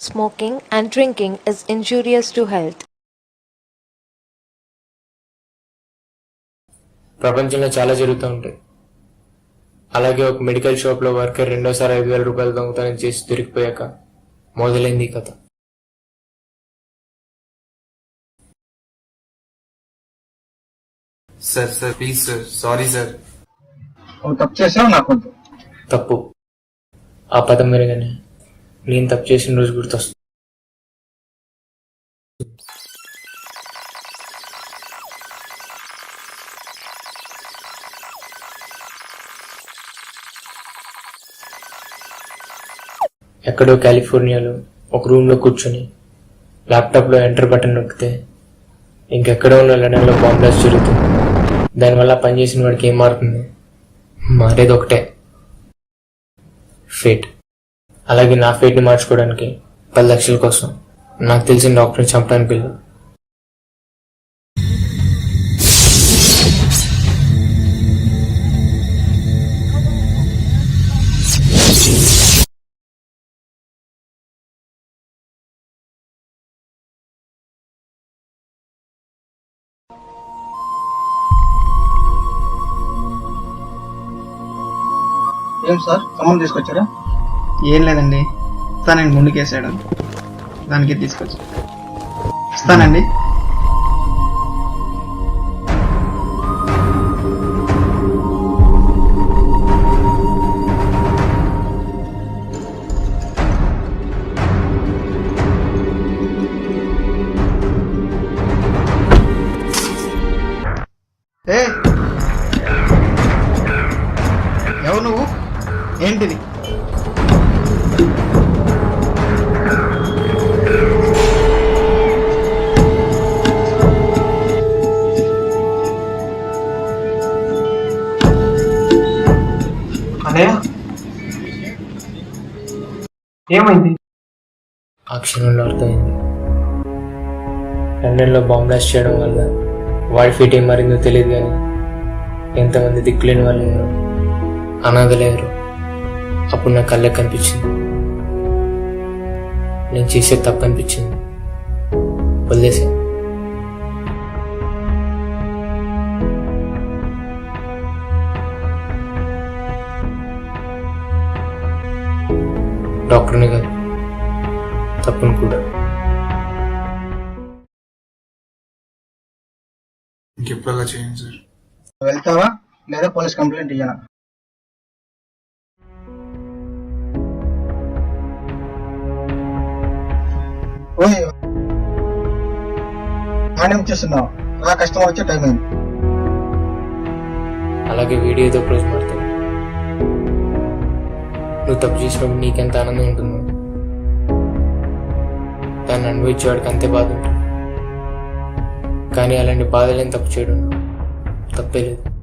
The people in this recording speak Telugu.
Smoking and drinking is injurious to health. ప్రపంచంలో చాలా జరుగుతూ ఉంటాయి. అలాగే ఒక మెడికల్ షాప్లో వర్కర్ రెండోసారి ఐదు వేల రూపాయలు దొంగతనం చేసి దొరికిపోయాక మొదలైంది ఈ కథ. Sir sir please sir sorry. Sir తప్పు చేసావు నాకు తప్పు. ఆ పదం మెరుగనే నేను తప్పు చేసిన రోజు గుర్తొస్తుంది. ఎక్కడో కాలిఫోర్నియాలో ఒక రూమ్లో కూర్చొని ల్యాప్టాప్లో ఎంటర్ బటన్ నొక్కితే ఇంకెక్కడో ఉన్న లండన్లో బాంబ్ బ్లాస్ట్ జరుగుతుంది. దానివల్ల పనిచేసిన వాడికి ఏం మారుతుంది? మారేది ఒకటే. ఫేట్ అలాగే నా ఫేట్ని మార్చుకోవడానికి పది లక్షల కోసం నాకు తెలిసిన డాక్టర్ని చంపడానికి వెళ్ళు ఏం సార్? సంబంధం తీసుకొచ్చారా? ఏం లేదండి. తనని ముందుకేసాడు దానికి తీసుకొచ్చి. ఇస్తానండి ఏ! ఎవరు నువ్వు? ఏంటిది? ఏమైంది? ఆ క్షణంలో అర్థమైంది. లండన్లో బాంబ్ బ్లాస్ట్ చేయడం వల్ల వాడి ఫీట్ ఏం మారిందో తెలియదు కానీ ఎంతమంది దిక్కులేని వాళ్ళు ఉన్నారు. అనాథలేరు అప్పుడు నా కళ్ళకి కనిపించింది. నేను చేసే తప్పు అనిపించింది. వదిలేసా డాక్టర్ని కాదు. తప్పును కూడా. ఇంకెప్పుడు అలా చేయండి సార్. వెళ్తావా? లేదా పోలీస్ కంప్లైంట్ ఇయ్యనా? ఓయ్ నాణ్యం చేస్తున్నావు? నా కస్టమర్ వచ్చే టైం అయింది. అలాగే వీడియోతో క్లోజ్ మాడతావు నువ్వు తప్పు చేసినప్పుడు నీకెంత ఆనందం ఉంటుందో. దాన్ని అనుభవించేవాడికి అంతే బాధ ఉంటుంది. కానీ అలాంటి బాధలేని తప్పు చేయడం? తప్పే లేదు.